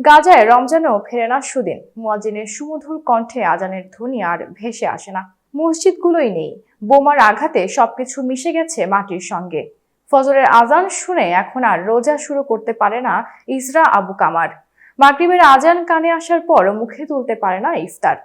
গাজায় রমজানেও ফেরে না সুদিন। মুয়াজিনের সুমধুর কণ্ঠে আজানের ধ্বনি আর ভেসে আসে না। মসজিদগুলোই নেই। বোমার আঘাতে সবকিছু মিশে গেছে মাটির সঙ্গে। ফজরের আজান শুনে এখন আর রোজা শুরু করতে পারে না ইসরা আবু কামার। মাগরিবের আজান কানে আসার পর মুখে তুলতে পারে না ইফতার।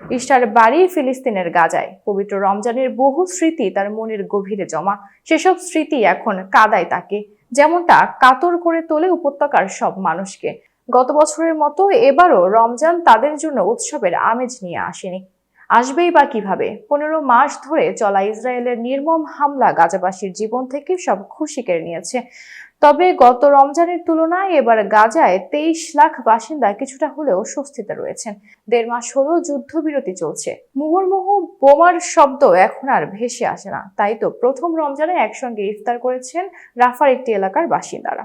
ইস্টার বাড়ি ফিলিস্তিনের গাজায়। পবিত্র রমজানের বহু স্মৃতি তার মনের গভীরে জমা। সেসব স্মৃতি এখন কাদায় তাকে। যেমনটা কাতর করে তোলে উপত্যকার সব মানুষকে। গত বছরের মতো এবারও রমজান তাদের জন্য উৎসবের আমেজ নিয়ে আসেনি। আসবেই বা কীভাবে? পনেরো মাস ধরে চলা ইসরায়েলের নির্মম হামলা গাজাবাসীর জীবন থেকে সব খুশি কেড়ে নিয়েছে। তবে গত রমজানের তুলনায় এবার গাজায় তেইশ লাখ বাসিন্দা কিছুটা হলেও স্বস্তিতে রয়েছেন। দেড় মাস হলো যুদ্ধবিরতি চলছে। মুহুর্মুহু বোমার শব্দ এখন আর ভেসে আসে না। তাই তো প্রথম রমজানে একসঙ্গে ইফতার করেছেন রাফার একটি এলাকার বাসিন্দারা।